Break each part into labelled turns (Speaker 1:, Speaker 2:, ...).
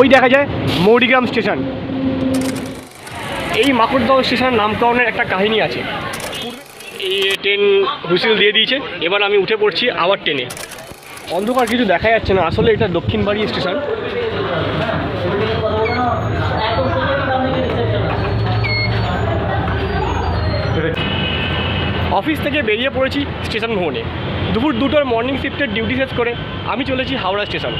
Speaker 1: ওই দেখা যায় মৌরিগ্রাম স্টেশন। এই মাকড়দহ স্টেশনের নামকরণের একটা কাহিনী আছে। এই ট্রেন হুইসেল দিয়ে দিয়েছে, এবার আমি উঠে পড়ছি আবার ট্রেনে। অন্ধকার কিছু দেখা যাচ্ছে না, আসলে এটা দক্ষিণ বাড়ি স্টেশন। অফিস থেকে বেরিয়ে পড়েছি স্টেশন ভবনে। দুপুর দুটোর মর্নিং শিফটের ডিউটি শেষ করে আমি চলেছি হাওড়া স্টেশন।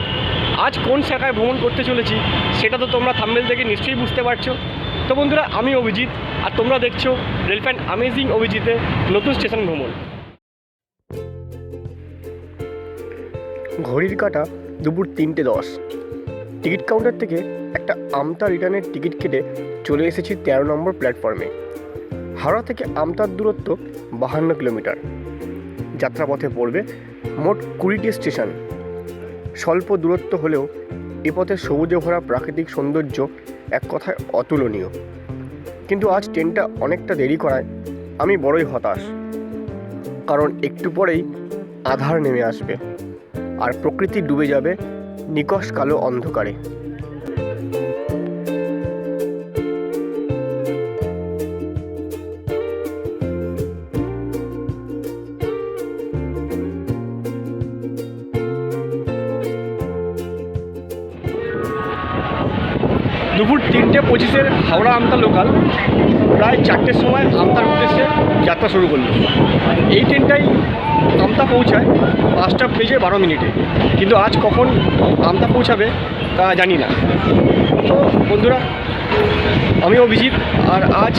Speaker 1: আজ কোন শাখায় ভ্রমণ করতে চলেছি সেটা তো তোমরা থাম্বেল থেকে নিশ্চয়ই বুঝতে পারছ। তো বন্ধুরা, আমি অভিজিৎ আর তোমরা দেখছ রেলফ্যান আমেজিং অভিজিতে নতুন স্টেশন ভ্রমণ। ঘড়ির কাটা দুপুর তিনটে দশ। টিকিট কাউন্টার থেকে একটা আমতা রিটার্নের টিকিট কেটে চলে এসেছি তেরো নম্বর প্ল্যাটফর্মে। হাওড়া থেকে আমতার দূরত্ব বাহান্ন কিলোমিটার। যাত্রাপথে পড়বে মোট কুড়িটি স্টেশন। স্বল্প দূরত্ব হলেও এ পথে সবুজে ভরা প্রাকৃতিক সৌন্দর্য এক কথায় অতুলনীয়। কিন্তু আজ ট্রেনটা অনেকটা দেরি করায় আমি বড়ই হতাশ। কারণ একটু পরেই আধার নেমে আসবে। আর প্রকৃতি ডুবে যাবে নিকশ কালো অন্ধকারে। দুপুর তিনটে পঁচিশের হাওড়া আমতা লোকাল প্রায় চারটের সময় আমতার উদ্দেশ্যে যাত্রা শুরু করল। এই ট্রেনটাই আমতা পৌঁছায় পাঁচটা বেজে বারো মিনিটে। কিন্তু আজ কখন আমতা পৌঁছাবে তা জানি না। তো বন্ধুরা, আমি অভিজিৎ, আর আজ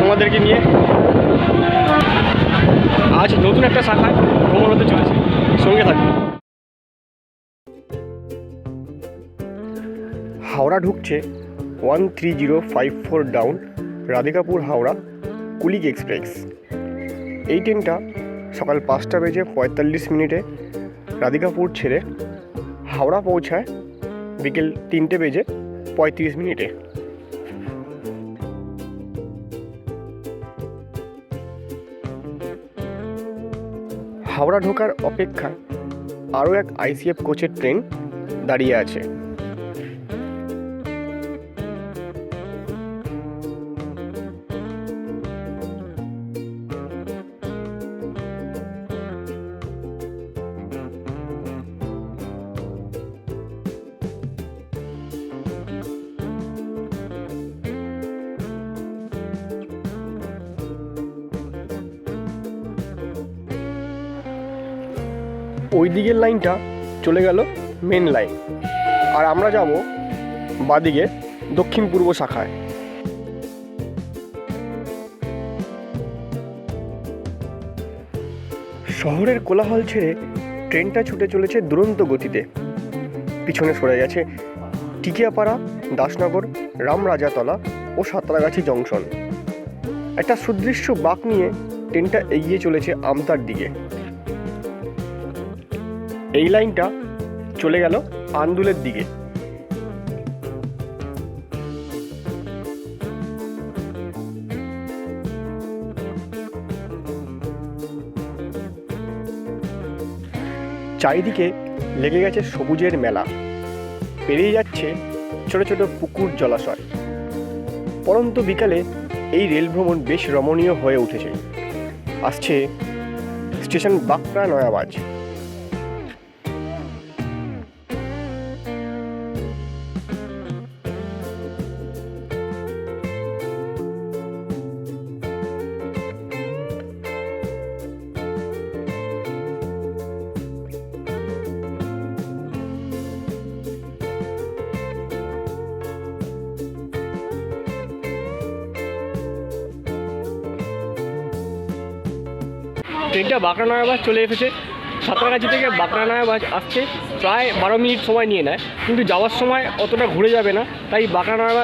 Speaker 1: তোমাদেরকে নিয়ে আজ নতুন একটা শাখায় ভ্রমণ হতে চলেছে। সঙ্গে থাকবে। হাওড়া ঢুকছে one three zero five four down Radhikapur Howrah Kulik express. এই ট্রেনটা সকাল পাঁচটা বেজে পঁয়তাল্লিশ মিনিটে রাধিকাপুর ছেড়ে হাওড়া পৌঁছায় বিকেল তিনটে বেজে পঁয়ত্রিশ মিনিটে। হাওড়া ঢোকার অপেক্ষায় আরও এক আইসিএফ কোচের ট্রেন দাঁড়িয়ে আছে। ওই দিকের লাইনটা চলে গেল মেন লাইন আর আমরা যাব বাদিকে দক্ষিণ পূর্ব শাখায়। শহরের কোলাহল ছেড়ে ট্রেনটা ছুটে চলেছে দুরন্ত গতিতে। পিছনে সরে গেছে টিকিয়াপাড়া, দাসনগর, রামরাজাতলা ও সাঁতরাগাছি জংশন। একটা সুদৃশ্য বাঁক নিয়ে ট্রেনটা এগিয়ে চলেছে আমতার দিকে। এই লাইনটা চলে গেল আন্দুলের দিকে। চারিদিকে লেগে গেছে সবুজের মেলা। পেরিয়ে যাচ্ছে ছোট ছোট পুকুর জলাশয়। পরন্ত বিকালে এই রেল ভ্রমণ বেশ রমণীয় হয়ে উঠেছে। আসছে স্টেশন বাঁকড়া নয়াবাজ। ট্রেনটা বাঁকড়া নয়াবাজ চলে এসেছে। সাঁতরাগাছি থেকে বাঁকড়া নয়াবাজ আসছে। প্রায় বারো মিনিট সময় নিয়ে নেয়। কিন্তু যাওয়ার সময় অতটা ঘুরে যাবে না। তাই বাঁকড়া নয়া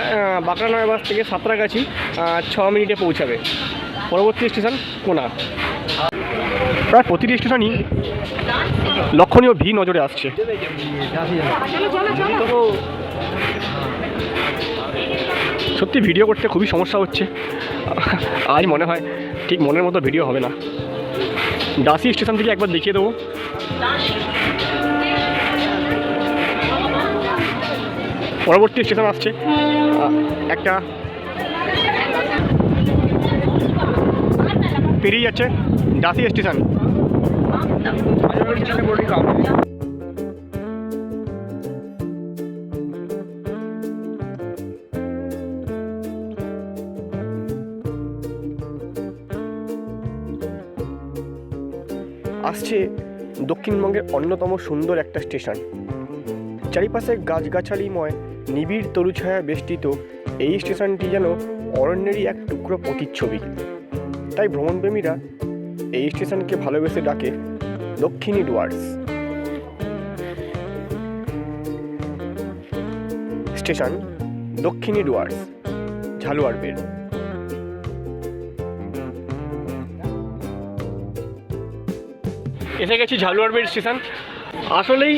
Speaker 1: বাঁকড়া নয়াবাজ থেকে সাঁতরাগাছি ছ মিনিটে পৌঁছাবে। পরবর্তী স্টেশন কোনা। প্রায় প্রতিটি স্টেশনই লক্ষণীয় ভি নজরে আসছে। সত্যি ভিডিও করতে খুবই সমস্যা হচ্ছে। আজ মনে হয় ঠিক মনের মতো ভিডিও হবে না। দাসি স্টেশন থেকে একবার দেখিয়ে দেবো। পরবর্তী স্টেশন আসছে। একটা পেরিয়ে যাচ্ছে দাসি স্টেশন। আসছে দক্ষিণবঙ্গের অন্যতম সুন্দর একটা স্টেশন। চারিপাশে গাছগাছালিময়, নিবিড় তরুছায়া বেষ্টিত এই স্টেশনটি যেন অরণ্যেরই এক টুকরো প্রতিচ্ছবি। তাই ভ্রমণপ্রেমীরা এই স্টেশনকে ভালোবেসে ডাকে দক্ষিণী ডুয়ার্স। স্টেশন দক্ষিণী ডুয়ার্স ঝালুয়ার এসে গেছি ঝালুয়ারবেড় স্টেশন। আসলেই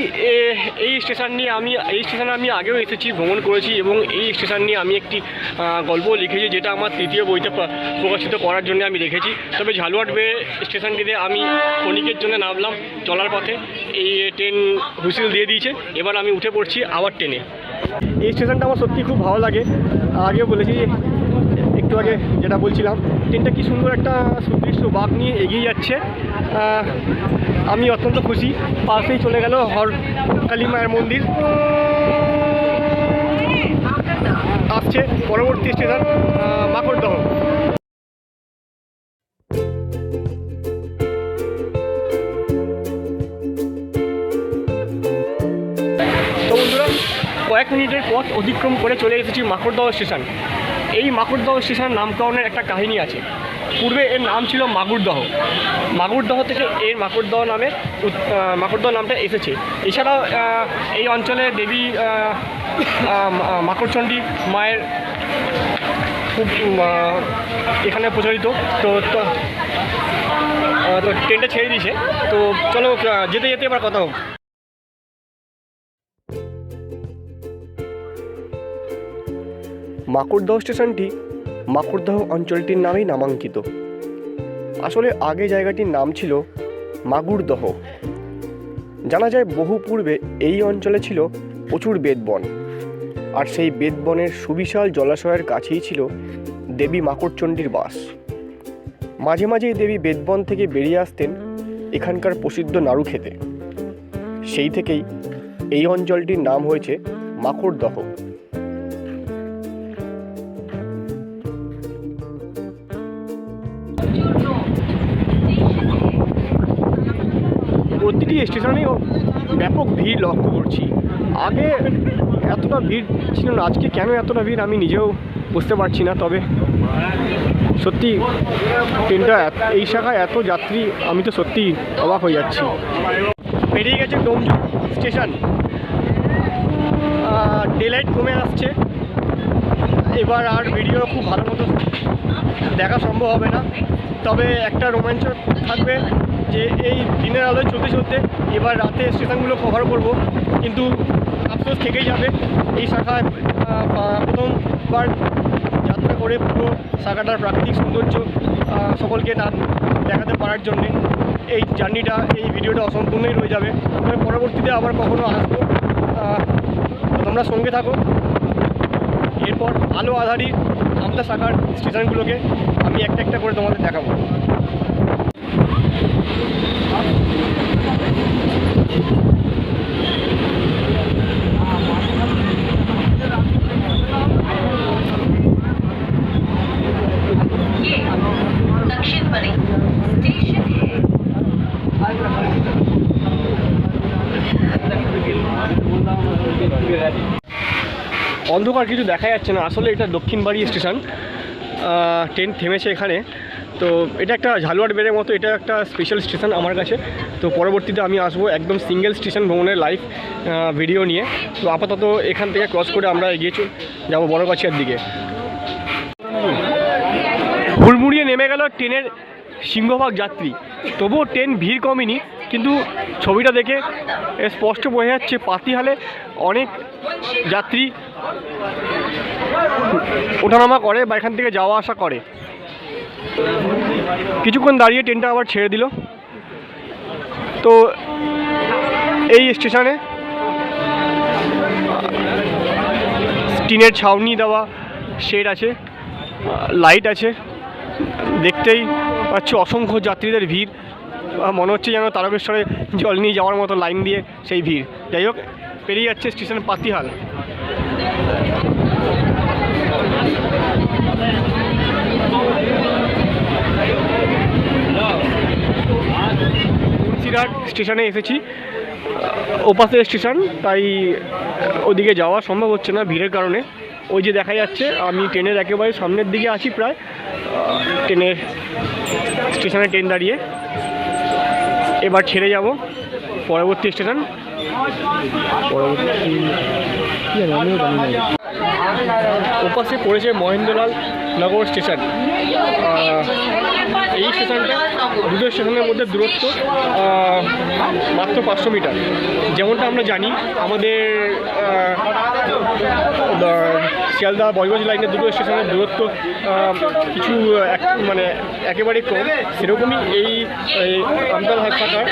Speaker 1: এই স্টেশন নিয়ে আমি, এই স্টেশনে আমি আগেও এসেছি, ভ্রমণ করেছি এবং এই স্টেশন নিয়ে আমি একটি গল্প লিখেছি যেটা আমার তৃতীয় বইতে প্রকাশিত করার জন্য আমি রেখেছি তবে ঝালুয়ারবে স্টেশনটিতে আমি ক্ষণিকের জন্য নামলাম চলার পথে। এই ট্রেন হুইসেল দিয়ে দিয়েছে। এবার আমি উঠে পড়ছি আবার ট্রেনে। এই স্টেশনটা আমার সত্যি খুব ভালো লাগে। আগেও বলেছি একটু আগে যেটা বলছিলাম ট্রেনটা কি সুন্দর একটা সুদৃশ্য বাঘ নিয়ে এগিয়ে যাচ্ছে। আমি অত্যন্ত খুশি। পাশেই চলে গেল হর কালী মায়ের মন্দির। আসছে পরবর্তী স্টেশন মাকড়দহ। কয়েক মিনিটের পথ অতিক্রম করে চলে এসেছি মাকড়দহ স্টেশন। এই মাকড়দহ স্টেশনের নামকরণের একটা কাহিনী আছে। পূর্বে এর নাম ছিল মাগুরদহ। মাগুরদহ থেকে এর মাকড়দহ নামে মাকড়দহ নামটা এসেছে। এছাড়াও এই অঞ্চলে দেবী মাকড়চণ্ডী মায়ের খুব এখানে প্রচলিত। তো তো ট্রেনটা ছেড়ে দিয়েছে। তো চলো যেতে যেতে এবার কথা হোক মাকড়দহ স্টেশনটি মাকড়দহ অঞ্চলটির নামেই নামাঙ্কিত। আসলে আগে জায়গাটির নাম ছিল মাগুরদহ জানা যায় বহু পূর্বে এই অঞ্চলে ছিল প্রচুর বেদবন আর সেই বেদবনের সুবিশাল জলাশয়ের কাছেই ছিল দেবী মাকড়চণ্ডীর বাস। মাঝে মাঝে এই দেবী বেদবন থেকে বেরিয়ে আসতেন এখানকার প্রসিদ্ধ নাড়ু খেতে। সেই থেকেই এই অঞ্চলটির নাম হয়েছে মাকড়দহ। প্রতিটি স্টেশনেই ব্যাপক ভিড় লক্ষ্য করছি। আগে এতটা ভিড় ছিল না, আজকে কেন এতটা ভিড় আমি নিজেও বুঝতে পারছি না, তবে সত্যি ট্রেনটা এই শাখায় এত যাত্রী, আমি তো সত্যি অবাক হয়ে যাচ্ছি। বেরিয়ে গেছে ডোমজু স্টেশন। ডেলাইট কমে আসছে। এবার আর ভিডিও খুব ভালো মতো দেখা সম্ভব হবে না। তবে একটা রোমাঞ্চ থাকবে। যে এই দিনের আলোয় চলতে চলতে এবার রাতে স্টেশনগুলো কভার করব। কিন্তু আফসোস থেকেই যাবে, এই শাখায় প্রথমবার যাত্রা করে পুরো শাখাটার প্রাকৃতিক সৌন্দর্য সকলকে না দেখাতে পারার জন্যে। এই জার্নিটা, এই ভিডিওটা অসম্পূর্ণই রয়ে যাবে। তবে পরবর্তীতে আবার কখনো আসব। তোমরা সঙ্গে থাকো। এরপর আলো আধারি আমতা শাখার স্টেশনগুলোকে আমি একটা একটা করে তোমাদের দেখাবো। অন্ধকার কিছু দেখা যাচ্ছে না। আসলে এটা দক্ষিণবাড়ি স্টেশন। ট্রেন থেমেছে এখানে। তো এটা একটা ঝালুয়ার বেড়ের মতো, এটা একটা স্পেশাল স্টেশন আমার কাছে। তো পরবর্তীতে আমি আসব একদম সিঙ্গেল স্টেশন ভ্রমণের লাইভ ভিডিও নিয়ে। তো আপাতত এখান থেকে ক্রস করে আমরা এগিয়ে যাব বড়গাছিয়ার দিকে। হুড়মুড়িয়ে নেমে গেল ট্রেনের সিংহভাগ যাত্রী। তবুও ট্রেন ভিড় কমেনি, কিন্তু ছবিটা দেখে স্পষ্ট বোঝা যাচ্ছে পাতিহালে অনেক যাত্রী ওঠানামা করে বা এখান থেকে যাওয়া আসা করে। কিছুক্ষণ দাঁড়িয়ে ট্রেনটা আবার ছেড়ে দিল। তো এই স্টেশনে টিনের ছাউনি দেওয়া শেড আছে, লাইট আছে, দেখতেই পাচ্ছি অসংখ্য যাত্রীদের ভিড়। মনে হচ্ছে যেন তারকেশ্বরে জল নিয়ে যাওয়ার মতো লাইন দিয়ে সেই ভিড়। যাই হোক, পেরিয়ে যাচ্ছে স্টেশন পাতিহাল। মুন্সিরহাট স্টেশনে এসেছি। ওপাশে স্টেশন, তাই ওদিকে যাওয়া সম্ভব হচ্ছে না ভিড়ের কারণে। ওই যে দেখা যাচ্ছে, আমি ট্রেনের একেবারে সামনের দিকে আছি প্রায়। ট্রেনের স্টেশনে ট্রেন দাঁড়িয়ে। এবার ছেড়ে যাব, পরবর্তী স্টেশন। পরবর্তী। ওপাশে পড়েছে মহেন্দ্রলাল নগর স্টেশন। এই স্টেশনটা দুটো স্টেশনের মধ্যে দূরত্ব মাত্র পাঁচশো মিটার। যেমনটা আমরা জানি, আমাদের শিয়ালদা বজবজ লাইনের দুটো স্টেশনের দূরত্ব কিছু মানে একেবারে কম। সেরকমই এই আমতাল হাসপাতাল,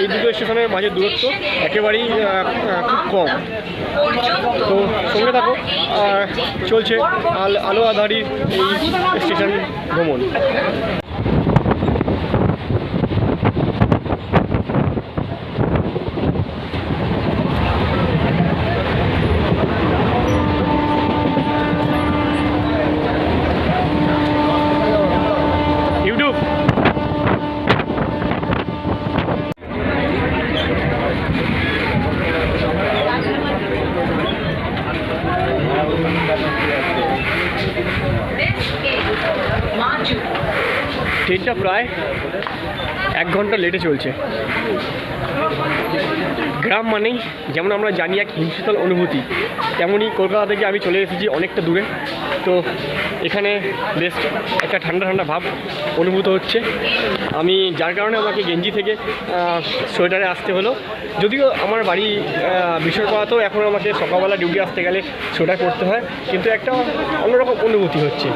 Speaker 1: এই দুটো স্টেশনের মাঝে দূরত্ব একেবারেই খুব কম। তো সঙ্গে থাকো চলছে আল, আলো আধারি এই স্টেশন ভ্রমণ ইউটিউব
Speaker 2: This is Maju.
Speaker 1: ট্রেনটা প্রায় এক ঘণ্টা লেটে চলছে। গ্রাম মানেই যেমন আমরা জানি এক হিমশীতল অনুভূতি, তেমনই কলকাতা থেকে আমি চলে এসেছি অনেকটা দূরে। তো এখানে বেশ একটা ঠান্ডা ঠান্ডা ভাব অনুভূত হচ্ছে। আমি যার কারণে আমাকে গেঞ্জি থেকে সোয়েটারে আসতে হলো। যদিও আমার বাড়ি বিশ্বপাড়াতেও এখন আমাকে সকালবেলা ডিউটি আসতে গেলে সোটা করতে হয়, কিন্তু একটা অন্যরকম অনুভূতি হচ্ছে।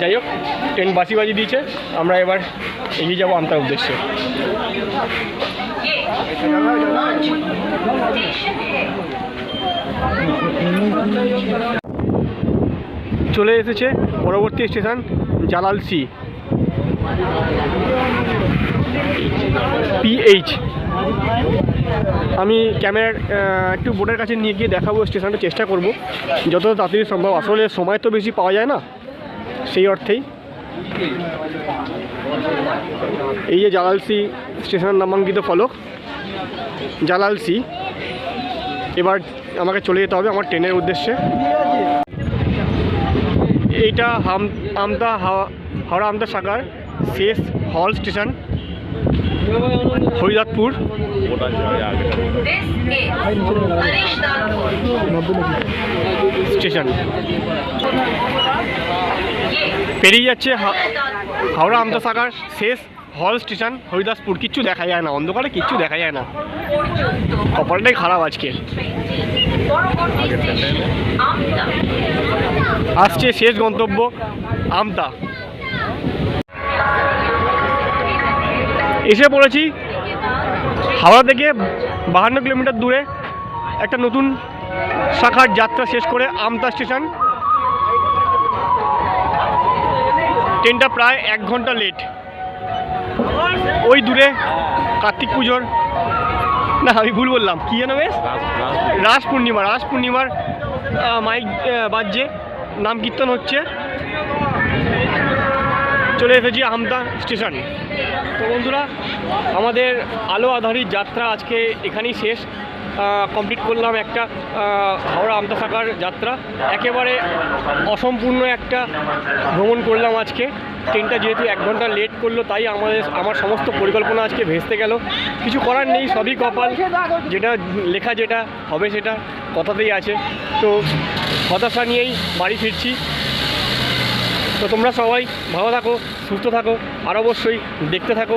Speaker 1: যাই হোক ট্রেন বাসি বাজি দিয়েছে, আমরা এবার এগিয়ে যাব আমতার উদ্দেশ্যে। চলে এসেছে পরবর্তী স্টেশন জালালসি পিএইচ আমি ক্যামেরার একটু বোর্ডের কাছে নিয়ে গিয়ে দেখাবো, স্টেশনটা চেষ্টা করব। যত তাড়াতাড়ি সম্ভব। আসলে সময় তো বেশি পাওয়া যায় না, সেই অর্থেই। এই যে জালালসি স্টেশনের নামাঙ্কিত ফলক। জালালসি এবার আমাকে চলে যেতে হবে আমার ট্রেনের উদ্দেশ্যে। এইটা হাম আমতা হাওড়া আমতা শাখার শেষ হল স্টেশন। হরিদাতপুর. স্টেশন। পেরিয়ে যাচ্ছে হাওড়া আমতা শাখার শেষ হল স্টেশন হরিদাসপুর। কিচ্ছু দেখা যায় না, অন্ধকারে কিচ্ছু দেখা যায় না। কপালটাই খারাপ আজকে। আসছে শেষ গন্তব্য আমতা। এসে পড়েছি হাওড়া থেকে বাহান্ন কিলোমিটার দূরে একটা নতুন শাখার যাত্রা শেষ করে আমতা স্টেশন। ট্রেনটা প্রায় এক ঘণ্টা লেট। ওই দূরে কার্তিক পুজোর। না, আমি ভুল বললাম। কী যেন বেশ? রাস পূর্ণিমা, রাস পূর্ণিমার মাইক বাজছে। নাম কীর্তন হচ্ছে। চলে এসেছি আমতা স্টেশন। তো বন্ধুরা, আমাদের আলো আধারিত যাত্রা আজকে এখানেই শেষ। কমপ্লিট করলাম একটা হাওড়া আমতা শাখার যাত্রা। একেবারে অসম্পূর্ণ একটা ভ্রমণ করলাম আজকে। ট্রেনটা যেহেতু এক ঘণ্টা লেট করল, তাই আমাদের, আমার সমস্ত পরিকল্পনা আজকে ভেস্তে গেল। কিছু করার নেই, সবই কপাল। যেটা লেখা যেটা, হবে সেটা, কথাতেই আছে। তো হতাশা নিয়েই বাড়ি ফিরছি। তো তোমরা সবাই ভালো থাকো, সুস্থ থাকো, আর অবশ্যই দেখতে থাকো।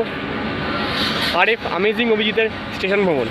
Speaker 1: আরেফ আমেজিং অভিজিতের স্টেশন ভ্রমণ।